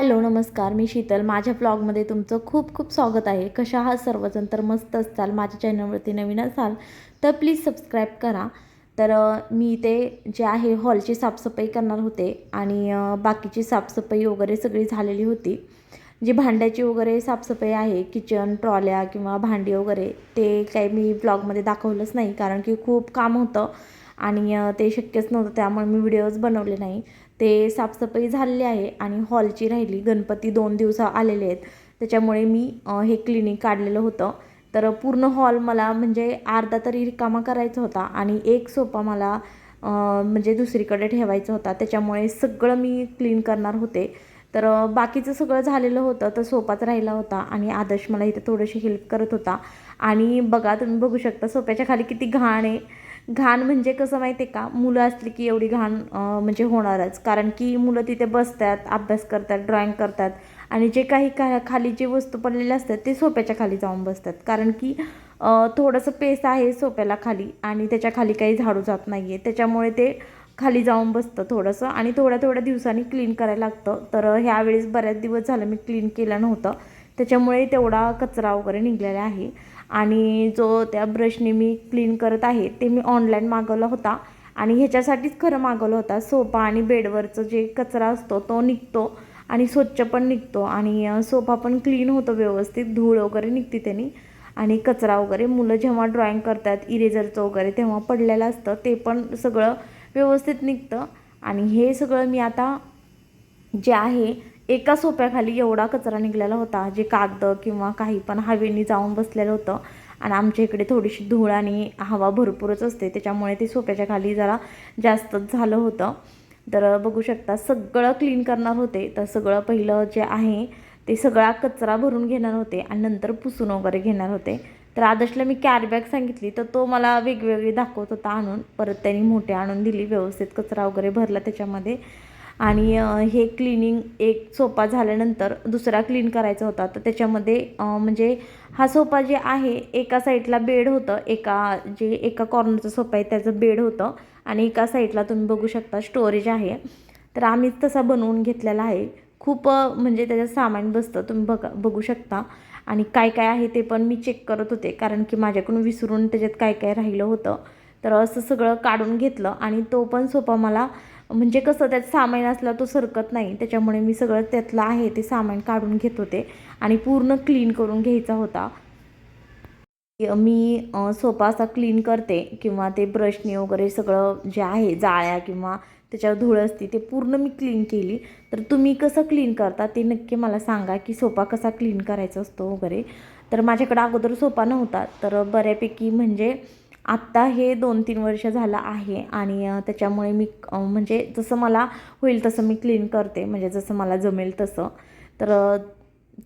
Hello नमस्कार. मी शीतल. माझ्या ब्लॉगमध्ये तुमचं खूप खूप स्वागत आहे. कशा आहात सर्वजण? तर मस्त असाल. माझ्या चॅनलवरती नवीन असाल तर प्लीज सबस्क्राईब करा. तर मी इथे जे आहे हॉलची साफसफाई करणार होते आणि बाकीची साफसफाई वगैरे सगळी झालेली होती. जी भांड्याची वगैरे साफसफाई आहे किचन ट्रॉल्या किंवा भांडी वगैरे ते काही मी ब्लॉगमध्ये दाखवलंच नाही कारण की खूप काम होतं आणि ते शक्यच नव्हतं. त्यामुळे मी व्हिडिओज बनवले नाही. ते साफसफाई झालेली आहे आणि हॉलची राहिली. गणपती दोन दिवस आलेले आहेत. त्याच्यामुळे मी हे क्लिनिक काढलेलं होतं. तर पूर्ण हॉल मला म्हणजे अर्धा तरी रिकामा करायचा होता आणि एक सोफा मला म्हणजे दुसरीकडे ठेवायचा होता. त्याच्यामुळे सगळं मी क्लीन करणार होते. तर बाकीचं सगळं झालेलं होतं. तर सोपाच राहिला होता आणि आदर्श मला इथे थोडीशी हेल्प करत होता. आणि बघा तुम्ही बघू शकता सोप्याच्या खाली किती घाण आहे. घाण म्हणजे कसं माहिती आहे का? मुलं असली की एवढी घाण म्हणजे होणारच. कारण की मुलं तिथे बसतात अभ्यास करतात ड्रॉइंग करतात आणि जे काही का खाली जे वस्तू पडलेले असतात ते सोप्याच्या खाली जाऊन बसतात. कारण की थोडंसं पेस आहे सोप्याला खाली आणि त्याच्याखाली काही झाडू जात नाही आहे त्याच्यामुळे ते खाली जाऊन बसतं थोडंसं आणि थोड्या थोड्या दिवसांनी क्लीन करायला लागतं. तर ह्यावेळेस बऱ्याच दिवस झालं मी क्लीन केलं नव्हतं. त्याच्यामुळे तेवढा कचरा वगैरे निघलेला आहे. आणि जो त्या ब्रशने मी क्लीन करत आहे ते मी ऑनलाईन मागवला होता. आणि ह्याच्यासाठीच खरं मागवलं होता. सोफा आणि बेडवरचं जे कचरा असतो तो निघतो आणि स्वच्छ पण निघतो. आणि सोफा पण क्लीन होतो व्यवस्थित धूळ वगैरे निघते त्यांनी. आणि कचरा वगैरे मुलं जेव्हा ड्रॉईंग करतात इरेझरचं वगैरे तेव्हा पडलेलं असतं ते पण सगळं व्यवस्थित निघतं. आणि हे सगळं मी आता जे आहे एका सोप्याखाली एवढा कचरा निघालेला होता जे कागद किंवा काही पण हवेने जाऊन बसलेलं होतं. आणि आमच्या इकडे थोडीशी धूळ आणि हवा भरपूरच असते त्याच्यामुळे ते सोप्याच्या खाली जरा जास्तच झालं होतं. तर बघू शकता सगळं क्लीन करणार होते. तर सगळं पहिलं जे आहे ते सगळा कचरा भरून घेणार होते आणि नंतर पुसून वगैरे घेणार होते. तर आदर्शला मी कॅरबॅग सांगितली तर तो मला वेगवेगळी दाखवत होता आणून. परत त्यांनी मोठे आणून दिली व्यवस्थित कचरा वगैरे भरला त्याच्यामध्ये. आणि हे क्लिनिंग एक सोपा झाल्यानंतर दुसरा क्लीन करायचा होता. तर त्याच्यामध्ये म्हणजे हा सोफा जे आहे एका साईडला बेड होतं. एका जे एका कॉर्नरचा सोफा आहे त्याचं बेड होतं. आणि एका साईडला तुम्ही बघू शकता स्टोरेज आहे. तर आम्हीच तसा बनवून घेतलेला आहे. खूप म्हणजे त्याच्यात सामान बसतं तुम्ही बघा बघू शकता. आणि काय काय आहे ते पण मी चेक करत होते. कारण की माझ्याकडून विसरून त्याच्यात काय काय राहिलं होतं. तर असं सगळं काढून घेतलं आणि तो पण सोपा मला म्हणजे कसं त्यात सामान असला तो सरकत नाही. त्याच्यामुळे मी सगळं त्यातलं आहे ते सामान काढून घेत होते आणि पूर्ण क्लीन करून घ्यायचा होता. मी सोपा सोफा असा क्लीन करते किंवा ते ब्रशने वगैरे सगळं जे आहे जाळ्या किंवा त्याच्यावर धूळ असते ते पूर्ण मी क्लीन केली. तर तुम्ही कसं क्लीन करता ते नक्की मला सांगा की सोफा कसा क्लीन करायचा असतो वगैरे. तर माझ्याकडं अगोदर सोपा नव्हता तर बऱ्यापैकी म्हणजे आत्ता हे दोन तीन वर्ष झालं आहे आणि त्याच्यामुळे मी म्हणजे जसं मला होईल तसं मी क्लीन करते. म्हणजे जसं मला जमेल तसं. तर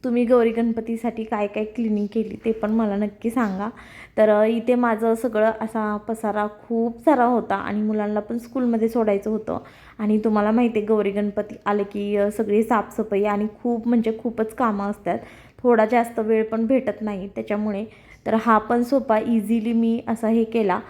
तुम्ही गौरी गणपतीसाठी काय काय क्लिनिंग केली ते पण मला नक्की सांगा. तर इथे माझं सगळं असा पसारा खूप सारा होता आणि मुलांना पण स्कूलमध्ये सोडायचं होतं. आणि तुम्हाला माहिती आहे गौरी गणपती आले की सगळी साफसफाई आणि खूप म्हणजे खूपच कामं असतात. थोडा जास्त वेळ पण भेटत नाही. त्याच्यामुळे तर हा पण सोपा इझिली मी असा हे केला.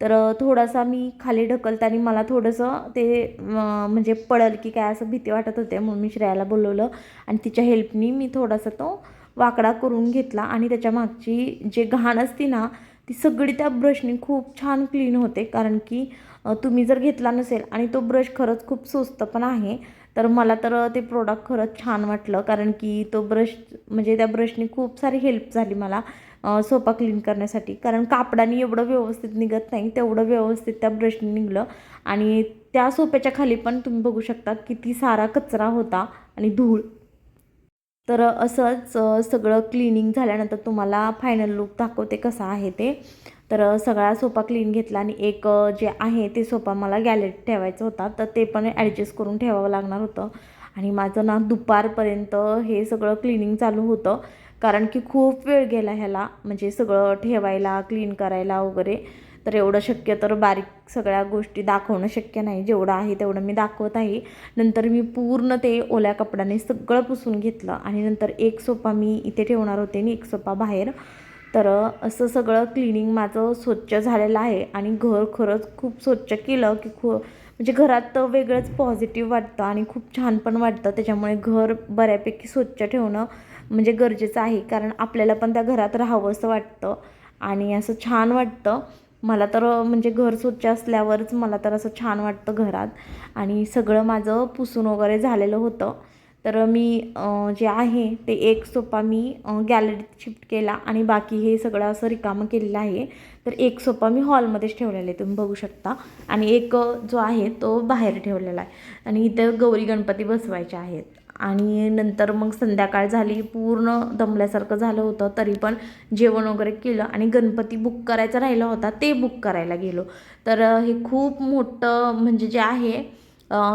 तर थोडासा मी खाली ढकलताना मला थोडंसं ते म्हणजे पडल की काय असं भीती वाटत होते म्हणून मी श्रेयाला बोलवलं. आणि तिच्या हेल्पनी मी थोडासा तो वाकडा करून घेतला आणि त्याच्या मागची जे घाण असती ना ती सगळी त्या ब्रशने खूप छान क्लीन होते. कारण की तुम्ही जर घेतला नसेल आणि तो ब्रश खरंच खूप स्वस्त पण आहे तर मला तर ते प्रोडक्ट खरंच छान वाटलं. कारण की तो ब्रश म्हणजे त्या ब्रशने खूप सारी हेल्प झाली मला सोपा क्लीन करण्यासाठी. कारण कापडाने एवढं व्यवस्थित निघत नाही तेवढं व्यवस्थित त्या ब्रशने निघलं. आणि त्या सोप्याच्या खाली पण तुम्ही बघू शकता किती सारा कचरा होता आणि धूळ. तर असंच सगळं क्लिनिंग झाल्यानंतर तुम्हाला फायनल लुक दाखवते कसा आहे ते. तर सगळा सोफा क्लीन घेतला आणि एक जे आहे ते सोफा मला गॅलरीत ठेवायचा होता. तर ते पण ॲडजस्ट करून ठेवावं लागणार होतं. आणि माझं ना दुपारपर्यंत हे सगळं क्लिनिंग चालू होतं. कारण की खूप वेळ गेला ह्याला. म्हणजे सगळं ठेवायला क्लीन करायला वगैरे. तर एवढं शक्य तर बारीक सगळ्या गोष्टी दाखवणं शक्य नाही. जेवढं आहे तेवढं मी दाखवत आहे. नंतर मी पूर्ण ते ओल्या कपड्याने सगळं पुसून घेतलं. आणि नंतर एक सोफा मी इथे ठेवणार होते आणि एक सोफा बाहेर. तर असं सगळं क्लिनिंग माझं स्वच्छ झालेलं आहे आणि घर खरंच खूप स्वच्छ केलं की खू म्हणजे घरात वेगळंच पॉझिटिव्ह वाटतं आणि खूप छान पण वाटतं. त्याच्यामुळे घर बऱ्यापैकी स्वच्छ ठेवणं म्हणजे गरजेचं आहे. कारण आपल्याला पण त्या घरात राहावंसं वाटतं आणि असं छान वाटतं. मला तर म्हणजे घर स्वच्छ असल्यावरच मला तर असं छान वाटतं घरात. आणि सगळं माझं पुसून वगैरे झालेलं होतं. तर मी जे आहे ते एक सोफा मी गॅलरीत शिफ्ट केला आणि बाकी हे सगळं असं रिकामं केलेलं आहे. तर एक सोफा मी हॉलमध्येच ठेवलेला आहे तुम्ही बघू शकता. आणि एक जो आहे तो बाहेर ठेवलेला आहे. आणि इथं गौरी गणपती बसवायचे आहेत. आणि नंतर मग संध्याकाळ झाली पूर्ण दमल्यासारखं झालं होतं तरी पण जेवण वगैरे केलं आणि गणपती बुक करायचा राहिला होता ते बुक करायला गेलो. तर हे खूप मोठं म्हणजे जे आहे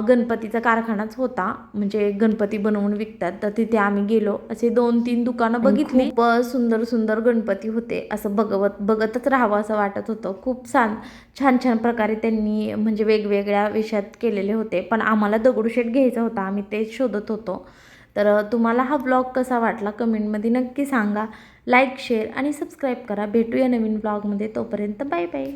गणपतीचा कारखानाच होता. म्हणजे गणपती बनवून विकतात. तर तिथे आम्ही गेलो. असे दोन तीन दुकानं बघितली. खूप सुंदर सुंदर गणपती होते. असं बघवत बघतच राहावं असं वाटत होतं. खूप छान छान छान प्रकारे त्यांनी म्हणजे वेगवेगळ्या विषयात केलेले होते. पण आम्हाला दगडूशेठ घ्यायचा होता. आम्ही तेच शोधत होतो. तर तुम्हाला हा ब्लॉग कसा वाटला कमेंटमध्ये नक्की सांगा. लाईक शेअर आणि सबस्क्राईब करा. भेटूया नवीन ब्लॉगमध्ये तोपर्यंत बाय बाय